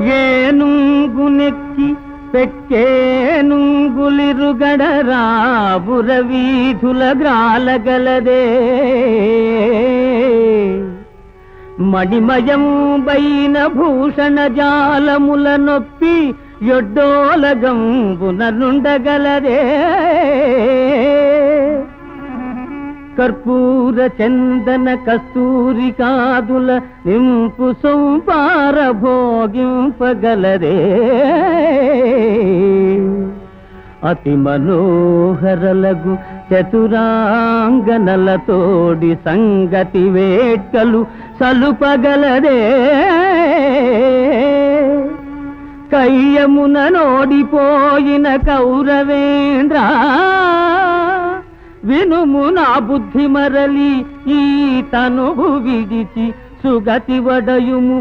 ఏనుంగునెక్కి పెక్కేనుంగులిరుగడరాబుర వీధుల గ్రాలగలదే. మణిమయం బైన భూషణ జాలముల నొప్పి యొడ్డోలగం పునరుండగలదే కర్పూర చందన కస్తూరి కాదుల నింపు సౌపార భోగింపగలరే అతి మనోహరలగు చతురాంగనలతోడి సంగతి వేట్కలు సలుపగలరే కయ్యమున నోడిపోయిన కౌరవేంద్రా వినుము నా బుద్ధి మరలి ఈ తనువు విడిచి సుగతి వడయుము.